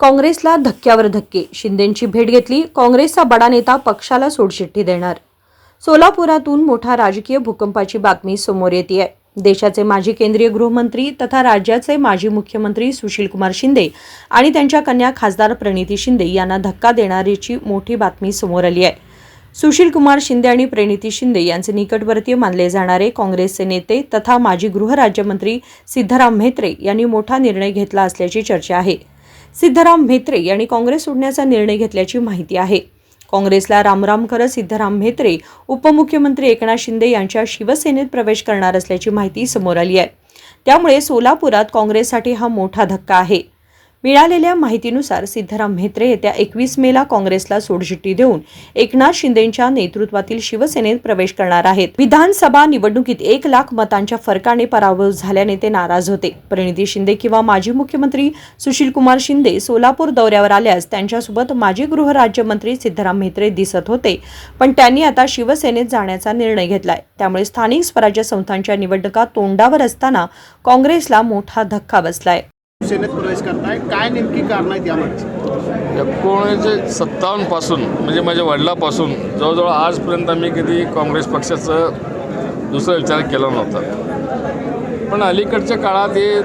काँग्रेसला धक्क्यावर धक्के. शिंदेंची भेट घेतली काँग्रेसचा बडा नेता पक्षाला सोडचिठ्ठी देणार. सोलापुरातून मोठा राजकीय भूकंपाची बातमी समोर येते आहे देशाचे माजी केंद्रीय गृहमंत्री तथा राज्याचे माजी मुख्यमंत्री सुशीलकुमार शिंदे आणि त्यांच्या कन्या खासदार प्रणिती शिंदे यांना धक्का देणारीची मोठी बातमी समोर आली आहे. सुशीलकुमार शिंदे आणि प्रणिती शिंदे यांचे निकटवर्तीय मानले जाणारे काँग्रेसचे नेते तथा माजी गृहराज्यमंत्री सिद्धराम म्हेत्रे यांनी मोठा निर्णय घेतला असल्याची चर्चा आहे. सिद्धराम म्हेत्रे यांनी काँग्रेस सोडण्याचा निर्णय घेतल्याची माहिती आहे. काँग्रेसला रामराम करत सिद्धराम म्हेत्रे उपमुख्यमंत्री एकनाथ शिंदे यांच्या शिवसेनेत प्रवेश करणार असल्याची माहिती समोर आली आहे. त्यामुळे सोलापुरात काँग्रेससाठी हा मोठा धक्का आहे. मिळालेल्या माहितीनुसार सिद्धराम म्हेत्रे येत्या एकवीस मेला काँग्रेसला सोडचिठ्ठी देऊन एकनाथ शिंदेंच्या नेतृत्वातील शिवसेनेत प्रवेश करणार आहेत. विधानसभा निवडणुकीत एक लाख मतांच्या फरकाने पराभव झाल्याने ते नाराज होते. प्रणिती शिंदे किंवा माजी मुख्यमंत्री सुशीलकुमार शिंदे सोलापूर दौऱ्यावर आल्यास त्यांच्यासोबत माजी गृहराज्यमंत्री सिद्धराम म्हेत्रे दिसत होते. पण त्यांनी आता शिवसेनेत जाण्याचा निर्णय घेतलाय. त्यामुळे स्थानिक स्वराज्य संस्थांच्या निवडणुका तोंडावर असताना काँग्रेसला मोठा धक्का बसलाय. सेनेत प्रवेश करताय. काय नेमकी कारण आहेत यामागची? एकोणीसशे सत्तावन्नपासून म्हणजे माझ्या वडिलापासून जवळजवळ आजपर्यंत मी कधी काँग्रेस पक्षाचं दुसरा विचार केला नव्हता. पण अलीकडच्या काळात हे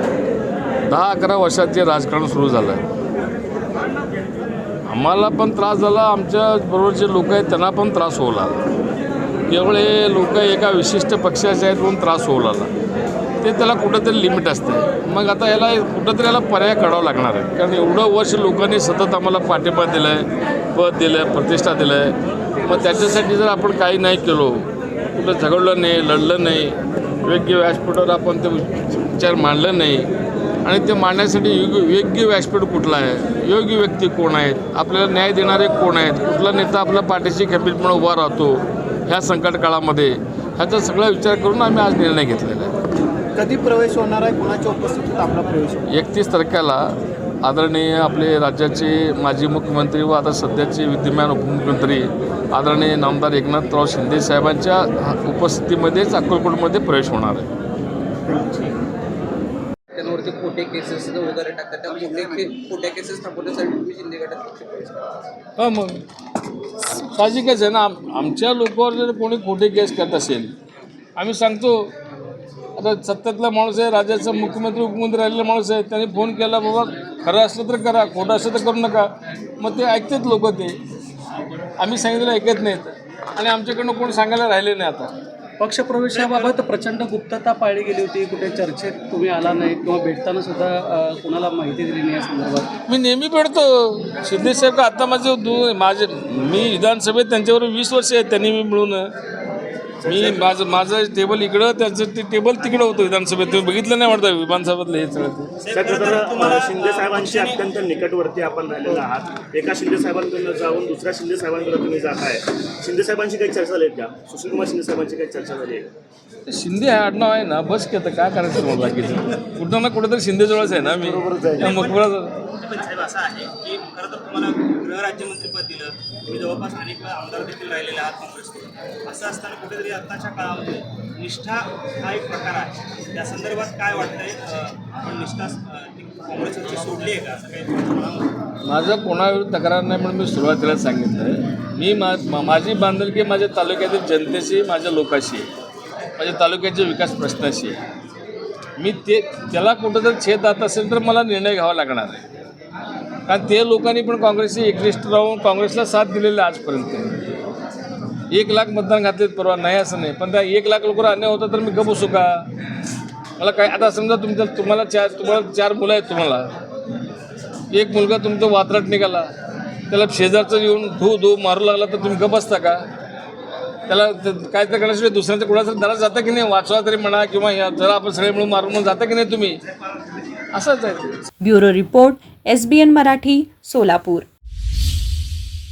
दहा अकरा वर्षात जे राजकारण सुरू झालं आम्हाला पण त्रास झाला. आमच्या बरोबर जे लोक आहेत त्यांना पण त्रास होऊ लागला. केवळ हे लोक एका विशिष्ट पक्षाचे आहेत म्हणून त्रास होऊ लागला. ते त्याला कुठंतरी लिमिट असते. मग आता याला कुठंतरी याला पर्याय काढावा लागणार आहे. कारण एवढं वर्ष लोकांनी सतत आम्हाला पाठिंबा दिला आहे पद दिलं आहे प्रतिष्ठा दिलं आहे मग त्याच्यासाठी जर आपण काही नाही केलो कुठं झगडलं नाही लढलं नाही योग्य व्यासपीठावर आपण ते विचार मांडलं नाही आणि ते मांडण्यासाठी योग्य योग्य व्यासपीठ कुठला आहे योग्य व्यक्ती कोण आहेत आपल्याला न्याय देणारे कोण आहेत कुठला नेता आपल्या पाठीशी खंबीरपणे उभा राहतो ह्या संकट काळामध्ये ह्याचा सगळा विचार करून आम्ही आज निर्णय घेतलेला आहे. कधी प्रवेश होणार आहे? कोणाच्या उपस्थितीत आपला प्रवेश होणार एकतीस तारखेला आदरणीय आपले राज्याचे माजी मुख्यमंत्री व आता सध्याचे विद्यमान उपमुख्यमंत्री आदरणीय नामदार एकनाथराव शिंदे साहेबांच्या उपस्थितीमध्येच अक्कलकोटमध्ये प्रवेश होणार आहे. त्यांवरती खोटे केसेस वगैरे टाकतात. त्या खोटे के खोट्या केसेस थांबवण्यासाठी तुम्ही शिंदे गटात पक्ष प्रवेश करा. हा मग साहजिकच आहे ना आम आमच्या लोकांवर जर कोणी खोटे केस करत असेल आम्ही सांगतो आता सत्तेतला माणूस आहे राज्याचा मुख्यमंत्री उपमुख्यमंत्री राहिलेला माणूस आहे त्यांनी फोन केला बाबा खरं असलं तर करा खोटं असलं तर करू नका. मग ते ऐकतात लोक ते. आम्ही सांगितलं ऐकत नाहीत. आणि आमच्याकडनं कोण सांगायला राहिले नाही आता. पक्षप्रवेशाबाबत प्रचंड गुप्तता पाळली गेली होती. कुठे चर्चेत तुम्ही आला नाही किंवा भेटताना सुद्धा कुणाला माहिती दिली नाही या संदर्भात? मी नेहमी भेटतो. शिंदेसाहेब का आता माझे दो माझे मी विधानसभेत त्यांच्यावर वीस वर्ष आहेत त्यांनी मी मिळून. मी माझं माझं टेबल इकडं त्यांचं ते टेबल तिकडं होतं विधानसभेत. तुम्ही बघितलं नाही वाटतं विधानसभेतलं हे सगळं ते. शिंदे साहेबांशी अत्यंत निकटवर्ती आपण राहिलेला आहात. एका शिंदे साहेबांकडून जाऊन दुसऱ्या शिंदे साहेबांकडे तुम्ही जात आहे. शिंदे साहेबांशी काही चर्चा झाली आहेत का? सुशीलकुमार शिंदे साहेबांची काही चर्चा झाली आहे का? ते शिंदे हे आडनाव आहे ना बस की आता काय करायचं मला बाकीचं? कुठं ना कुठं तरी शिंदेजवळच आहे ना मी. पण साहेब असं आहे की खरं तर तुम्हाला राज्यमंत्रीपद दिलं तुम्ही जवळपास अनेक वेळा आमदार देखील राहिलेले आहात काँग्रेसकडून असं असताना कुठेतरी आत्ताच्या काळामध्ये निष्ठा हा एक प्रकार आहे. त्या संदर्भात काय वाटतंय? आपण निष्ठा काँग्रेसची सोडली आहे का? असं काही माझं कोणाविरुद्ध तक्रार नाही म्हणून मी सुरुवातीला सांगितलं आहे मी मा माझी बांधिलकी माझ्या तालुक्यातील जनतेशी माझ्या लोकाशी आहे. माझ्या तालुक्याच्या विकास प्रश्नाशी. आहे. मी ते त्याला कुठं जर छेद जात असेल तर मला निर्णय घ्यावा लागणार आहे. कारण ते लोकांनी पण काँग्रेसशी एकनिष्ठ राहून काँग्रेसला साथ दिलेली आजपर्यंत. एक लाख मतदान घातलेत परवा नाही असं नाही. पण त्या एक लाख लोकांना अन्याय होता तर मी गप बसू का? मला काय आता समजा तुमच्या तुम्हाला चार तुम्हाला चार मुलं आहेत तुम्हाला. एक मुलगा तुमचा वात्रट निघाला. त्याला शेजारचं येऊन धू धू मारू लागला तर तुम्ही गप बसता का? त्याला काय तर करण्यासाठी दुसऱ्यांच्या कुणाचं दरात जाता की नाही? वाचवा तरी म्हणा किंवा या जरा आपण सगळे मिळून मारून जाता की नाही तुम्ही? असंच आहे. Bureau report S B N Marathi Solapur.